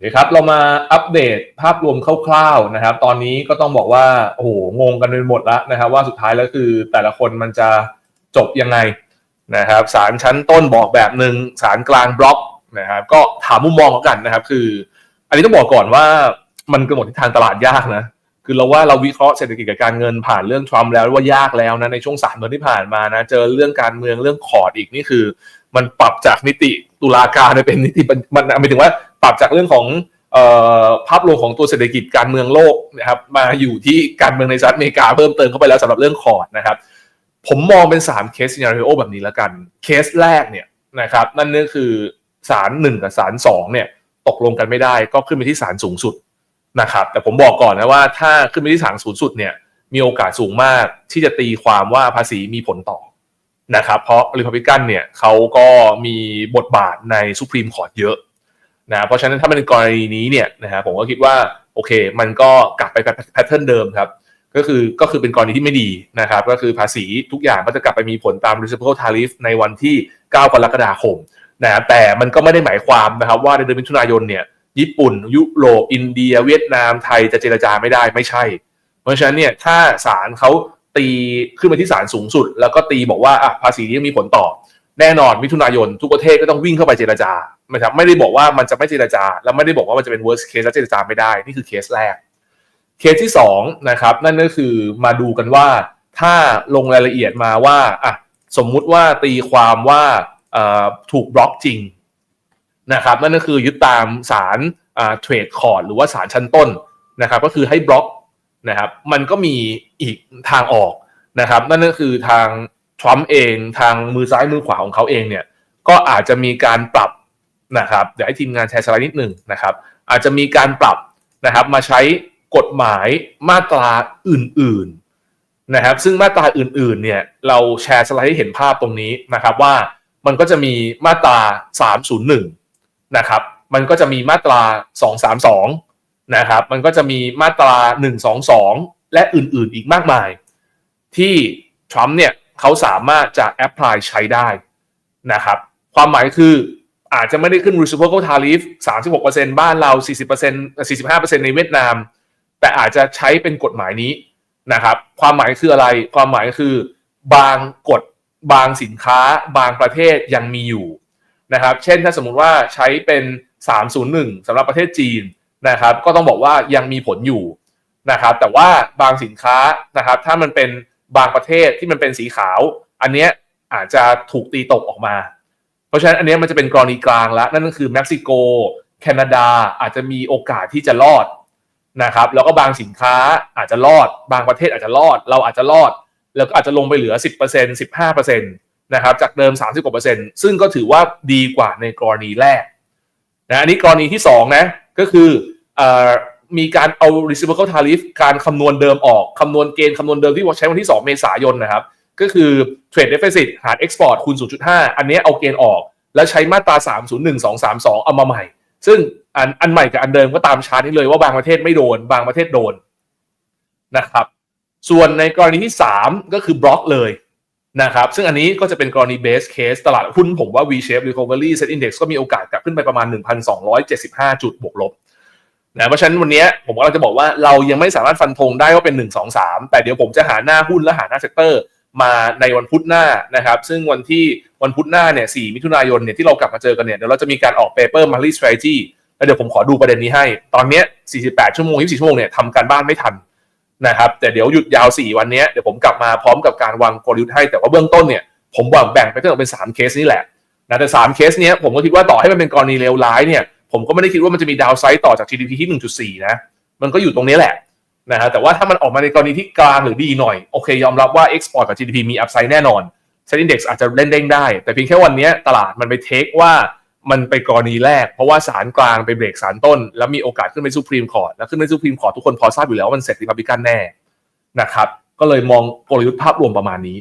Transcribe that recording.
เคครับเรามาอัปเดตภาพรวมคร่าวๆนะครับ ตอนนี้ก็ต้องบอกว่าโอ้โหงงกันไปหมดแล้วนะครับ ว่าสุดท้ายแล้วคือแต่ละคนมันจะจบยังไงนะครับศาลชั้นต้นบอกแบบหนึ่งศาลกลางบล็อกนะครับก็ถามมุมมองกันนะครับ คือ อันนี้ต้องบอกก่อนว่ามันกำหนดทิศทางตลาดยากนะคือเราว่าเราวิเคราะห์เศรษฐกิจกับการเงินผ่านเรื่องทรัมป์แล้วว่ายากแล้วนะในช่วงสามเดือนที่ผ่านมานะเจอเรื่องการเมืองเรื่องคอร์ดอีกนี่คือ มันปรับจากนิติตุลาการไปเป็นนิติมันหมายถึงว่า ปรับจากเรื่องของภาพรวมของตัวเศรษฐกิจการเมืองโลกนะครับมาอยู่ที่การเมืองในสหรัฐอเมริกาเพิ่มเติมเข้าไปแล้วสำหรับเรื่องคอร์ดนะครับ ผมมองเป็น3เคสซีนารีโอแบบนี้แล้วกัน เคสแรกเนี่ยนะครับนั่นก็คือศาลหนึ่งกับศาลสองเนี่ยตกลงกันไม่ได้ก็ขึ้นไปที่ศาลสูงสุดนะครับ แต่ผมบอกก่อนนะว่าถ้าขึ้นไปที่ศาลสูงสุดเนี่ยมีโอกาสสูงมากที่จะตีความว่าภาษีมีผลต่อนะครับ เพราะริพับลิกันเนี่ยเขาก็มีบทบาทในสุพรีมคอร์ทเยอะ นะเพราะฉะนั้นถ้าเป็นกรณีนี้เนี่ยนะฮะผมก็คิดว่าโอเค มันก็กลับไปแพทเทิร์นเดิมครับ ก็คือก็คือเป็นกรณีที่ไม่ดีนะครับ ก็คือภาษีทุกอย่างก็จะกลับไปมีผลตาม reciprocal tariff ในวันที่ 9 กรกฎาคมนะแต่มันก็ไม่ได้หมายความนะครับว่าในเดือนมิถุนายนเนี่ยญี่ปุ่น ยุโรปอินเดีย เวียดนามไทยจะเจรจาไม่ได้ไม่ใช่ เพราะฉะนั้นเนี่ยถ้าศาลเขาตีขึ้นมาที่ศาลสูงสุด แล้วก็ตีบอกว่าอะภาษีนี้มีผลต่อ แน่นอนมิถุนายนทุกประเทศก็ต้องวิ่งเข้าไปเจรจานะครับไม่ได้บอกว่ามันจะไม่เจรจา แล้วไม่ได้บอกว่ามันจะเป็น worst case แล้วเจรจาไม่ได้ นี่คือเคสแรก เคสที่2นะครับนั่นก็คือมาดูกันว่าถ้าลงรายละเอียดมาว่าอะสมมุติว่าตีความว่าถูกบล็อกจริงนะครับนั่นก็คือยึดตามสารเทรดคอร์ดหรือว่าสารชั้นต้นนะครับก็คือให้บล็อกนะครับมันก็มีอีกทางออกนะครับนั่นก็คือทาง ทรัมป์เองทางมือซ้ายมือขวาของเขาเองเนี่ยก็อาจจะมีการปรับนะครับเดี๋ยวให้ทีมงานแชร์สไลด์นิดหนึ่งนะครับ อาจจะมีการปรับนะครับมาใช้กฎหมายมาตราอื่นๆนะครับ ซึ่งมาตราอื่นๆเนี่ยเราแชร์สไลด์ให้เห็นภาพตรงนี้นะครับว่ามันก็จะมีมาตรา 301 นะครับ มันก็จะมีมาตรา 232 นะครับ มันก็จะมีมาตรา 122 และอื่นๆ อีกมากมาย ที่ทรัมป์เนี่ย เขาสามารถจะแอพพลายใช้ได้นะครับ ความหมายคืออาจจะไม่ได้ขึ้น reciprocal tariff 36%บ้านเรา 40% 45%ในเวียดนาม แต่อาจจะใช้เป็นกฎหมายนี้นะครับ ความหมายคืออะไร ความหมายคือบางกฎบางสินค้า บางประเทศยังมีอยู่นะครับ เช่นถ้าสมมุติว่าใช้เป็น 301สำหรับประเทศจีนนะครับ ก็ต้องบอกว่ายังมีผลอยู่นะครับ แต่ว่าบางสินค้านะครับ ถ้ามันเป็น บางประเทศที่มันเป็นสีขาว อันนี้อาจจะถูกตีตกออกมา เพราะฉะนั้นอันนี้มันจะเป็นกรณีกลางแล้ว นั่นก็คือเม็กซิโก แคนาดาอาจจะมีโอกาสที่จะรอดนะครับ แล้วก็บางสินค้าอาจจะรอด บางประเทศอาจจะรอด เราอาจจะรอด แล้วก็อาจจะลงไปเหลือ 10% 15%นะครับ จากเดิม 30กว่าเปอร์เซ็นต์ ซึ่งก็ถือว่าดีกว่าในกรณีแรกนะ อันนี้กรณีที่2นะ ก็คืออ มีการเอา reciprocal tariff การคำนวณเดิมออกคำนวณเกณฑ์คำนวณเดิมที่ใช้วันที่ 2 เมษายนนะครับ ก็คือ trade deficit หาร export คูณ 0.5 อันนี้เอาเกณฑ์ออก แล้วใช้มาตรา 301232 เอามาใหม่ ซึ่งอันอันใหม่กับอันเดิมก็ตามชาร์ตนี้เลยว่าบางประเทศไม่โดน บางประเทศโดนนะครับ ส่วนในกรณีที่ 3 ก็คือบล็อกเลยนะครับ ซึ่งอันนี้ก็จะเป็นกรณี base case ตลาดหุ้นผมว่า V-shape recovery set index ก็มีโอกาสกลับขึ้นไปประมาณ 1,275 จุดบวกลบ นะเพราะฉะนั้นวันนี้ผมก็จะบอกว่าเรายังไม่สามารถฟันธงได้ว่าเป็น 1 2 3 แต่เดี๋ยวผมจะหาหน้าหุ้นและหาหน้าเซกเตอร์มาในวันพุธหน้านะครับ ซึ่งวันที่วันพุธหน้าเนี่ย 4 มิถุนายนเนี่ยที่เรากลับมาเจอกันเนี่ยเดี๋ยวเราจะมีการออก paper monthly strategy แล้วเดี๋ยวผมขอดูประเด็นนี้ให้ ตอนนี้48 ชั่วโมง 24 ชั่วโมงเนี่ยทำการบ้านไม่ทันนะครับแต่เดี๋ยวหยุดยาว 4 วันนี้เดี๋ยวผมกลับมาพร้อมกับการวางกลยุทธ์ให้แต่ว่าเบื้องต้นเนี่ยผมวางแบ่งไปทั้งหมดเป็น 3 เคสนี้แหละนะแต่3เคสเนี้ยผมก็คิดว่าต่อให้มันเป็นกรณีเลวร้ายเนี่ย ผมก็ไม่ได้คิดว่ามันจะมีดาวไซด์ต่อจาก GDP ที่ 1.4 นะ มันก็อยู่ตรงนี้แหละนะฮะแต่ว่าถ้ามันออกมาในกรณีที่กลางหรือดีหน่อย โอเค ยอมรับว่า Export กับ GDP มีอัพไซด์แน่นอนเซ็นดี Index อาจจะเล่นเด้งได้ แต่เพียงแค่วันนี้ตลาดมันไปเทคว่ามันไปกรณีแรก เพราะว่าสารกลางไปเบรกสารต้น แล้วมีโอกาสขึ้นไปซูพรีมคอร์ดแล้วขึ้นไปซูพรีมคอร์ดทุกคนพอทราบอยู่แล้วว่ามันเสร็จริพับลิกันแน่นะครับก็เลยมองกลยุทธ์ภาพรวมประมาณนี้